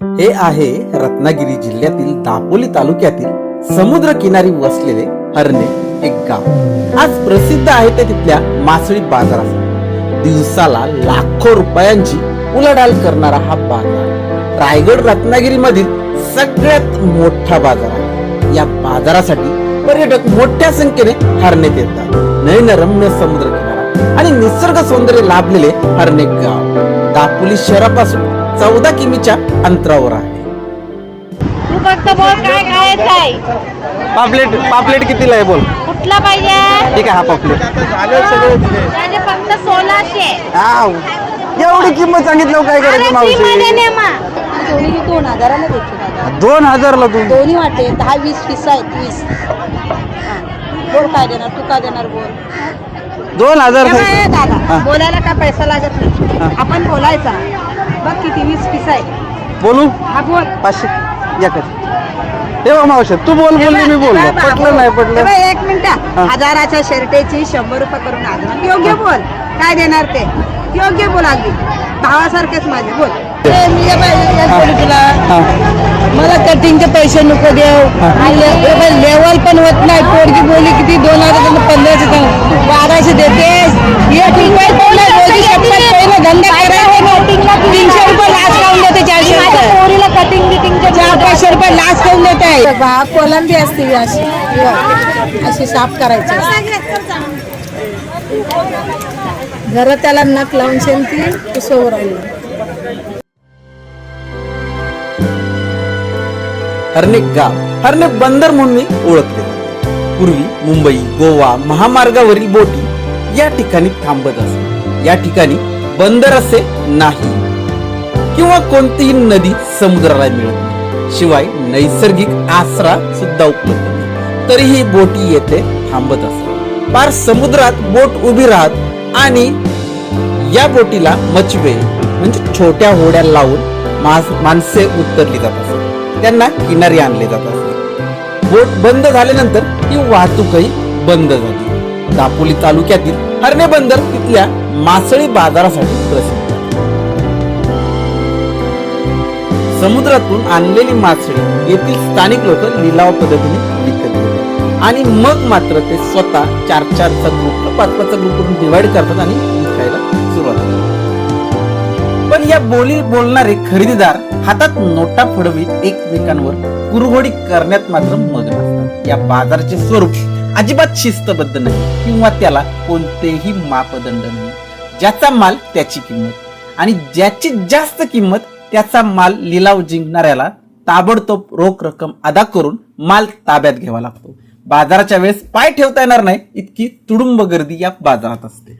हे आहे रत्नागिरी जिल्ह्यातील दापोली तालुक्यातील समुद्र किनारी वसलेले हरणे एक गाव. आज प्रसिद्ध आहे ते तिथल्या मासळी बाजारासाठी दिवसाला लाखो रुपयांची उलाढाल करणारा हा बाजार. रायगड रत्नागिरी मधील सगळ्यात मोठा बाजार आहे. या बाजारासाठी पर्यटक मोठ्या संख्येने हरण्यात येतात नयनरम्य समुद्र किनारा आणि निसर्ग सौंदर्य लाभलेले हरणे गाव. दापोली शहरापासून चौदा किमीच्या अंतरावर आहे. तू फक्त बोल काय खायचं आहे? पापलेट पापलेट कितीला आहे बोल? कुठला पाहिजे? ठीक आहे हा पापलेट. त्याचे फक्त सोळाशे. एवढी किंमत सांगितलं काय अरे करायचं free मध्ये मावशी. दोन्ही दोन हजाराला देते दादा दोन हजारला तू? दोन्ही वाटे दहा वीस पिस आहेत वीस. हा. बोल काय देणार तू काय देणार बोल? दोन हजार हे बघ, हे दादा हा. बोलायला काय पैसा लागत हा. नाही आपण बोलायचा. बघ किती वीस पिस आहे. बोलू? हा बोल. पाचशे. या कर. बघ मावशी तू बोल बोलली मी बोललो. हे बघ, पटलं नाही हे पटलं बघ, एक मिनिट. हजाराच्या शर्टेची शंभर रुपये करून आज योग्य बोल. काय देणार ते? योग्य बोल अगदी भावासारखेच माझे बोल. मी. मला कटिंगचे पैसे नको देव. लेवल पण होत नाही. पोरगी बोली किती दोन हजार पंधराशे. बाराशे देते एक रुपये धंदा करायचा तीनशे रुपये लाच लावून देते चारशे पोरीला कटिंग बिटिंगचे चार पाचशे रुपये लाच लावून देत आहे कोलंबी असते अशी. अशी साफ करायची जरा त्याला नक लावून शेंती पुसवून राहिली हरणे गाव. हरणे बंदर म्हणून ओळखले जाते. पूर्वी मुंबई गोवा महामार्गावरील बोटी या ठिकाणी थांबत असे. या ठिकाणी बंदर असे नाही. किंवा कोणतीही नदी समुद्राला मिळत नाही. शिवाय नैसर्गिक आसरा सुद्धा उपलब्ध नाही. तरीही बोटी येथे थांबत असतात पार समुद्रात बोट उभी राहत आणि या बोटीला मचवे म्हणजे छोट्या होड्या लावून मास- माणसे उतरली जात असत. त्यांना किनारी आणले जात असते. बोट बंद झाल्यानंतर ती वाहतूकही बंद झाली. दापोली तालुक्यातील हरणे बंदर तिथल्या मासळी बाजारासाठी प्रसिद्ध समुद्रातून आणलेली मासळी येथील स्थानिक लोक लिलाव पद्धतीने विकत घेतात. आणि मग मात्र ते स्वतः चार चारचा ग्रुप पाच पाचचा ग्रुप करून डिवाइड करतात आणि विकायला सुरुवात करतात. पण या बोली बोलणारे खरेदीदार हातात नोटा फडवीत एकमेकांवर कुरघोडी करण्यात मात्र मग्न असतात या बाजाराचे स्वरूप अजिबात शिस्तबद्ध नाही किंवा त्याला कोणतेही मापदंड नाही. ज्याचा माल त्याची किंमत आणि ज्याची जास्त किंमत त्याचा माल लिलाव जिंकणाऱ्याला ताबडतोब रोख रक्कम अदा करून माल ताब्यात घ्यावा लागतो. बाजाराच्या वेळेस पाय ठेवता येणार नाही. इतकी तुडुंब गर्दी या बाजारात असते.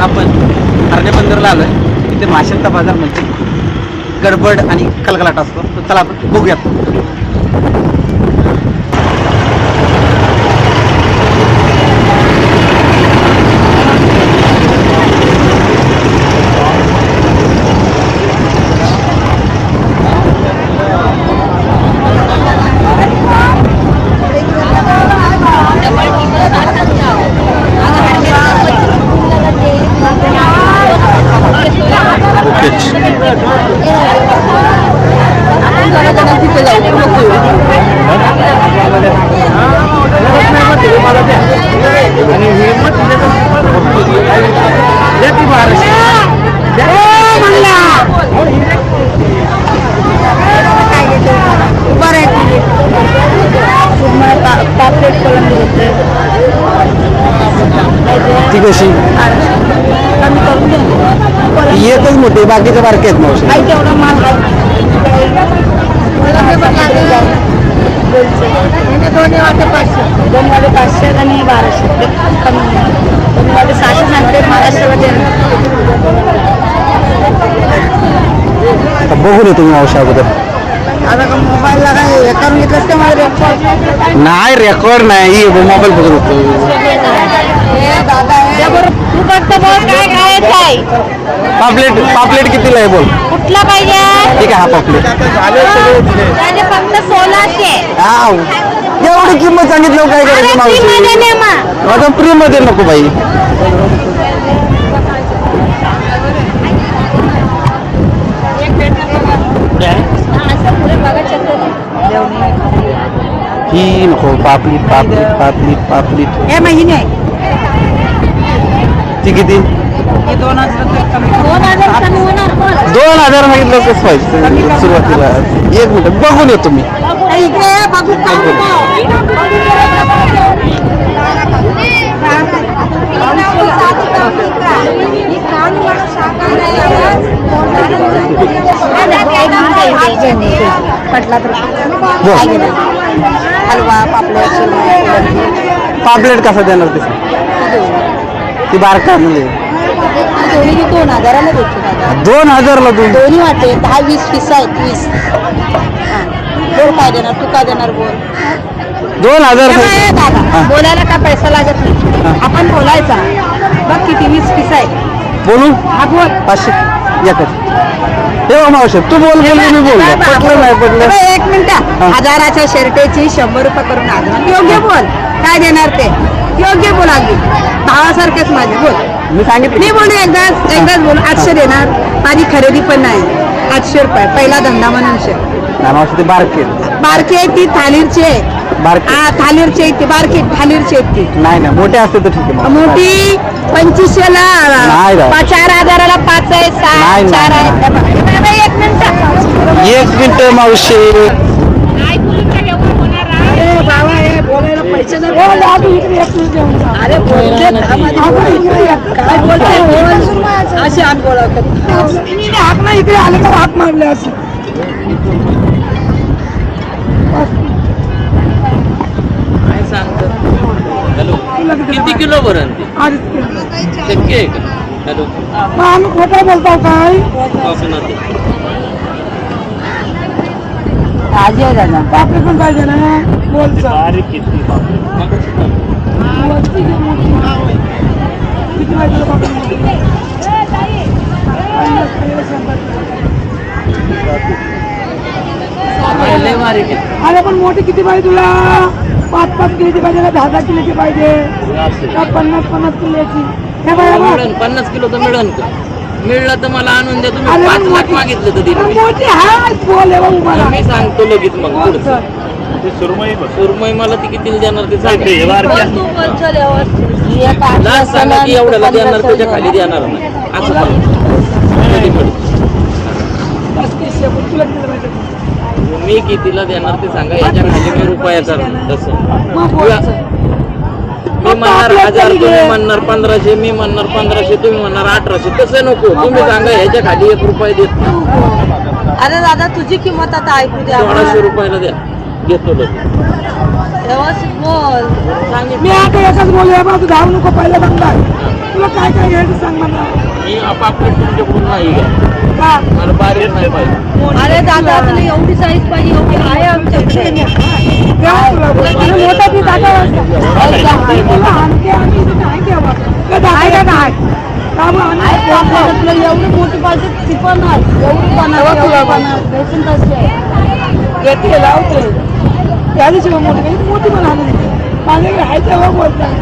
आपण हरणे बंदरला आलोय. तिथे माशांचा बाजार म्हणजे गडबड आणि कलकलाट असतो. तर चला आपण बघूयात. ती कशी एकच मोठी बाकीचे बारके आहेत मावशी दोन्ही वाटे पाचशे. दोन वाटे पाचशे आणि बाराशे. वाटे सहाशे सांगते महाराष्ट्रामध्ये बघून येतो मी मावशी अगोदर. आता का मोबाईलला काय हे करून का रेकॉर्ड नाही रेकॉर्ड नाही. मोबाईल बघत होतो. पापलेट पापलेट कितीला आहे बोल? कुठला पाहिजे ठीक आहे हा पापलेट. फक्त सोलाशे एवढी किंमत सांगितलं काय करायचं फ्रीमध्ये मावशी नेमा नको बाई. ही नको पापलीट पापलीट पापलीट पापलीट. या महिने. ती किती? दोन हजार कमी. होणार पण. दोन हजार मागितलं कसं पाहिजे सुरुवातीला एक मिनिट बघून येतो मी इकडे ये, बघू पटला तर बोल. हलवा पापलेट सुरमई, पापलेट कसं देणार ते ती बारका दोन्ही बी दोन हजाराला भेटतो दादा दोन. हजारला दोन दोन्ही वाटे दहा वीस वीस हा. बोल काय देणार तू काय देणार बोल. दोन हजार दादा हा. बोलायला काय पैसा लागत नाही. आपण बोलायचा. बघ किती वीस पिस आहे बोलू? हा बोल. पाचशे. एकच मावशे तू बोल बोल मी बोल. पटलं नाही पटलं. एक मिनिट. हा. हजाराच्या शर्टेची शंभर रुपये करून हजार योग्य बोल. काय देणार ते? योग्य बोल अगदी भावासारखेच माझे बोल. मी सांगितलं. मी बोलू एकदाच एकदाच बोल. आठशे देणार माझी खरेदी पण नाही. आठशे रुपये पहिला धंदा म्हणून शे. ते बारके. बारकी आहे ती थालीरची. आहे बारके. हा थालीरची आहे ती. बारकी थालीरची आहे ती. नाही नाही. मोठे असते तर ठीक आहे मग. मोठी पंचवीसशेला नाही राव. पा- चार हजाराला पाच आहे सहा नाही, चार नाही, आहे. बाबा, एक मिनिट. एक मिनिट मावशी. बाबा. बोलायला पैसे नाही. अरे बोलते काय बोलते असे हात बोलवतात हात नाही इकडे आले तर हात मारले असे. काय सांगतो? हॅलो. किती किलो भरण शक्य आहे का? हॅलो. आम्ही खोटा बोलतो काय? कोकणात आजी पण पाहिजे ना किती? लय मारी अरे पण मोठी किती पाहिजे तुला पाच पाच किलोची पाहिजे का दहा दहा किलोची पाहिजे का पन्नास पन्नास किलोची हे बघा पन्नास किलो तर मिळन का। मिळलं तर मला आणून द्या. तुम्ही पाच लाख मागितलं तर दिलं मी. सांगतो लगेच मग पुढचं. सुरमई मला ती किती देणार ते सांग. लास्ट सांगा की एवढ्याला देणार त्याच्याखाली देणार नाही. असं सांग. कधी पण. मी कितीला देणार ते सांगा. याच्या खाली मी रुपया करणार तसं. मी म्हणणार हजार तुम्ही म्हणणार पंधराशे मी म्हणणार पंधराशे तुम्ही म्हणणार अठराशे. तसं नको. तुम्ही सांगा ह्याच्या खाली एक रुपये देत नाही. अरे दादा तुझी किंमत आता ऐकू द्या. सोळाशे रुपयाला द्या. घेतो लगेच. व्यवस्थित बोल. मी आता एकच बोलूया बा तू धावू नको पहिला. तुला काय काय घ्यायचं सांग मला. मी आपापलं तुमच्याकडून नाही घ्या. का? मला बारीक नाही पाहिजे अरे दादा तुला एवढी साईज पाहिजे एवढी आहे आमच्याकडे. द्या तुला. आणि मोठा ती का एवढी मोठी पाहिजे ती पण एवढी पण येते लावते त्या दिवशी मग मोठी मोठी पण आणली माझ्याकडे आहे तेव्हा बोलतात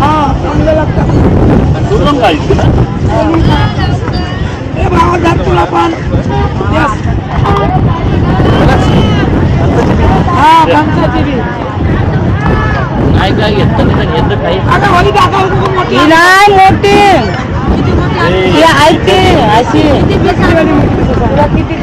हा चांगलं लागतं ए भावा जात तुला पण नाही काय घेतलं नाही तर घेतं काही आता होळी दाखव तू मोठी ही नाही मोठी ही आहे ती अशी तुला किती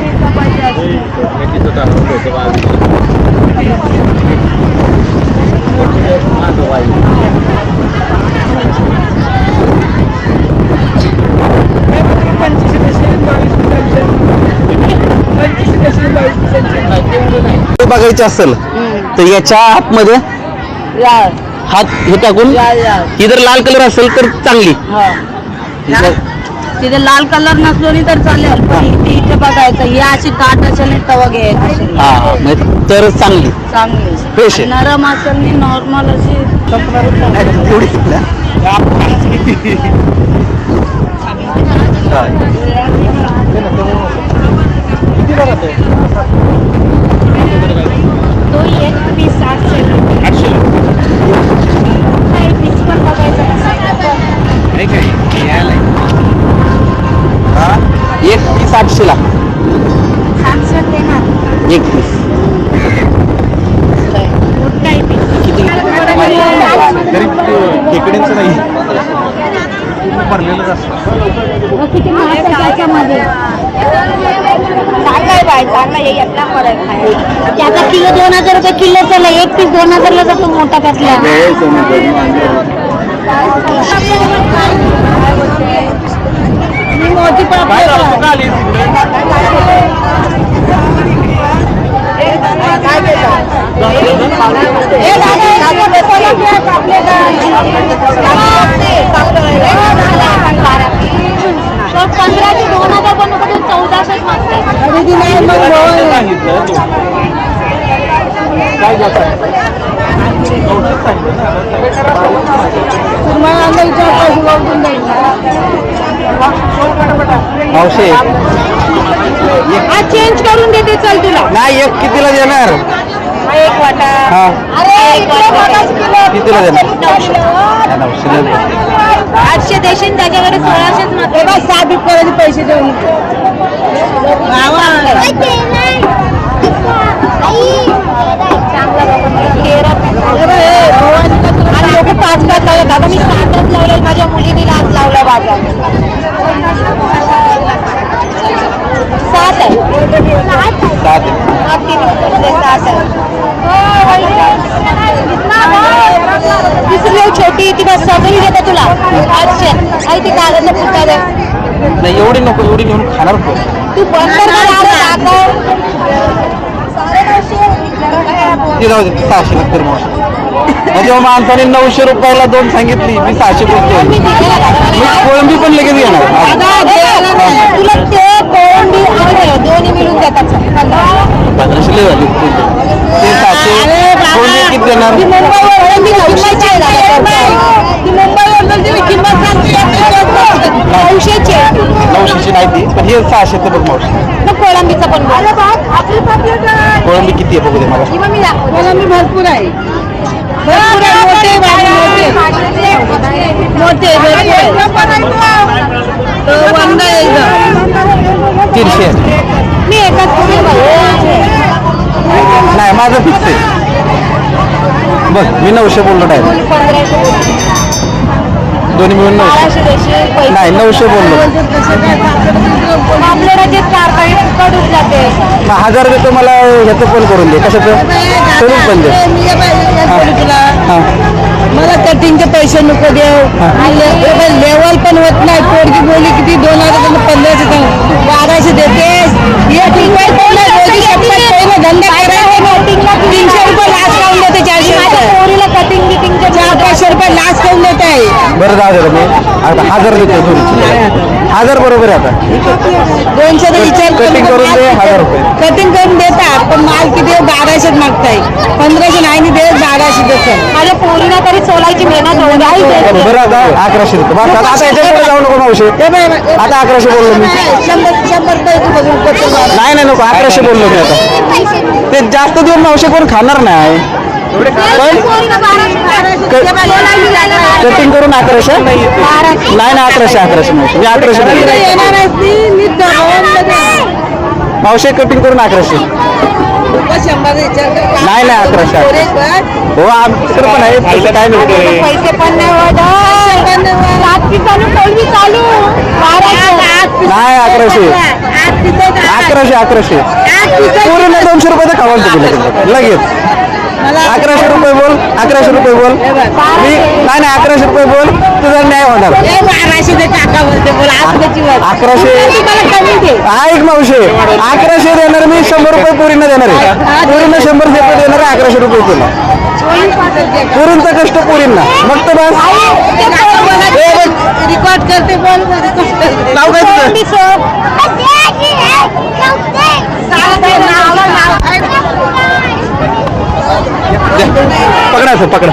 बघायचं असेल तर याच्या आतमध्ये लाल हात हे टाकून ही जर लाल कलर असेल तर चांगली. हा. तिथे लाल कलर नसलो नाही तर चालेल पण इथे इथे बघायचं ही अशी दाट असेल नाही तवा घ्यायची तर चांगली. चांगली. नरम असेल नाही नॉर्मल अशी एवढी तो एक पीस आठशे नाही पीस पण बघायचं एक तीस आठशे ला. एक पीस. हे यातला फरक आहे रुपये किलो चालला एक पीस दोन हजारला जातो मोठा त्यातला मोठी पंधराशे दोन हजार पण नको चौदाशेच मागते खरेदी नाही मग बोल. सांगितलं? तू. काय जात आहे तुम्हाला आणलं विचार पैसे वाढून जाईल मावशे. हा चेंज करून देते चल तुला. नाही एक कितीला देणार? एक वाटा. हा. अरे एक वाटा कितीला देणार? नऊशे. आठशे देशील त्याच्याकडे सोळाशेच मागते बस साबीत करायचे पैसे देऊन. आणि लोक पाच पाच लावले. बाबा मी सातच लावले माझ्या मुलीने आज लावला बाजार सात आहे. सात बदले सात आहे. तिसरी छोटी ती बस सगळी देते तुला. आठशे आई ती कागदला दे. नाही एवढी नको एवढी घेऊन खाणार कोण? तू बंद कर ना दारू, दाखव. ती जाऊ दे सहाशे नंतर म्हणजे माणसाने नऊशे रुपयाला दोन सांगितली मी सहाशे बोलते मी कोळंबी पण लगेच घेणार तुला ते कोळंबी आणि हे दोन्ही मिळून देतात पंधराशे लय झाली ते सहाशे कोळंबी किती देणार ती मुंबईवर मी नऊशेची आहे दादा. ती मुंबईवर जी किंमत सांगते नऊशेची आहे नऊशेची ती पण हे सहाशेचं बघ मावशी. मग कोळंबीचं पण बोल. कोळंबी किती आहे बघू दे मला. मी भरपूर आहे. भरपूर आहे मोठे बाबू मोठे. मोठे भरपूर आहे तो. वंदा आहे एकदम तीनशे. मी एकाच पुढे नाही माझं फिक्स आहे. बघ मी नऊशे बोललो डायरेक्ट पंधराशे दोन्ही मिळून नऊशे. बाराशे देशे पैसे. नाही नऊशे बोललो. हजार देतो मला ह्याचं पण करून दे. कशाचं सोडून पण दे. मला कटिंगचे पैसे नको देऊ. लेवल पण होत नाही. पोरगी बोली किती दोन हजार पंधराशे. बाराशे रुपये करायचा तीनशे रुपये लाच लावून देते चारशे माझ्या रुपये पोरीला कटिंग बिटिंग चार पाचशे रुपये लाच लावून देत आहे बरं जाऊ दे रे मी. आता हजार देतो सोडून हजार बरोबर आहे आता. दोनशे तर विचार कटिंग करून दे, हजार रुपये. कटिंग करून देतात पण माल किती आहे? बाराशेच मागताय. पंधराशे नाही देत बाराशे देतात माझ्या पोरीला तरी सोलायची मेहनत होऊ द्या बरं आता अकराशे देतो. बस आता आता याच्यापुढे जाऊ नको मावशी. आता अकराशे बोललो मी. शंभर शंभर रुपये. नाही नाही नको अकराशे बोललो मी आता. ते जास्त देऊन मावशी कोण खाणार नाही. पण कटिंग करून अकराशे? नाही ना अकराशे अकराशे मावशी मी अकराशे. मावशी कटिंग करून अकराशे. नाही नाही अकराशे. हो आमच्याकडे पण आहे पैसे काय मिळते पैसे पण नाही चालू चालू. अकराशे. अकराशे अकराशे. पूर्ण दोनशे रुपये तर खावाल तुम्ही लगेच. अकराशे रुपये बोल अकराशे रुपये बोल. मी नाही नाही अकराशे रुपये बोल. तुझा न्याय होणार. ए, बाराशे दे टाका बोलते बोला आज त्याची वाट. अकराशे मला कमी दे. ऐक मावशे अकराशे देणार मी शंभर रुपये पुरीनं देणार आहे. पुरीनं शंभर रुपये देणार आहे अकराशे रुपये तुला पुरींचा कष्ट पुरींना. मग तर बस. ए, बघ, रेकॉर्ड करते बोल नाव काय तुझं? पकडा असं पकडा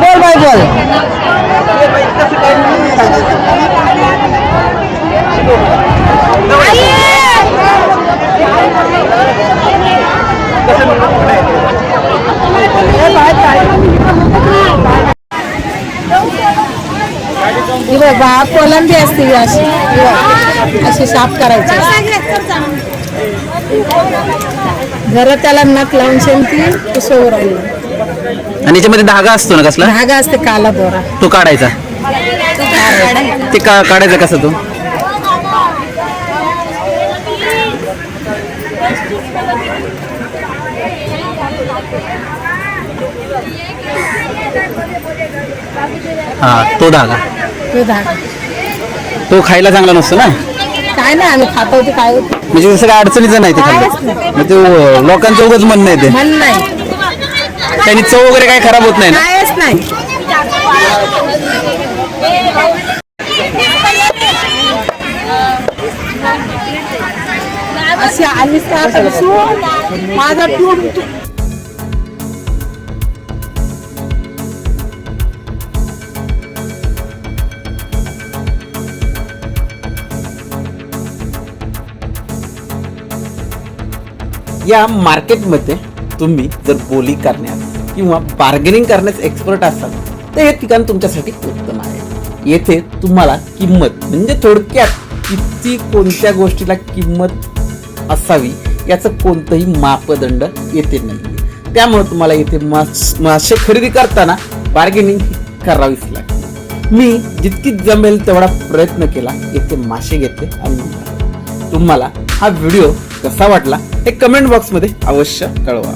बोल बाय बोल ही बघ बा कोलंबी असते ही अशी ही बघ. अशी साफ करायची जरा त्याला नक लावून उसवून राहिली आणि याच्यामध्ये धागा असतो ना कसला? धागा असते काला दोरा तो काढायचा. ते का काढायचा कसा तो? हा तो धागा. तो धागा. तो खायला चांगला नसतो ना? काय नाही आम्ही खातो ते काय होतं? म्हणजे तसं काय अडचणीचं नाही ते खाल्लं. मग ते? अं, लोकांचं उगाच म्हणणं आहे ते. मन नाही. त्यांनी चव वगैरे काय खराब होत नाही ना. कायच नाही. अशी. माझा टूर या मार्केटमध्ये तुम्ही जर बोली करण्यात किंवा बार्गेनिंग करण्यास एक्सपर्ट असाल तर हे ठिकाण तुमच्यासाठी उत्तम आहे. येथे तुम्हाला किंमत म्हणजे थोडक्यात किती कोणत्या गोष्टीला किंमत असावी याचं कोणतंही मापदंड येथे नाही त्यामुळे तुम्हाला येथे मास मासे खरेदी करताना बार्गेनिंग करावीच लागते. मी जितकी जमेल तेवढा प्रयत्न केला येथे मासे घेतले आणि तुम्हाला हा व्हिडिओ कसा वाटला हे कमेंट बॉक्समध्ये अवश्य कळवा.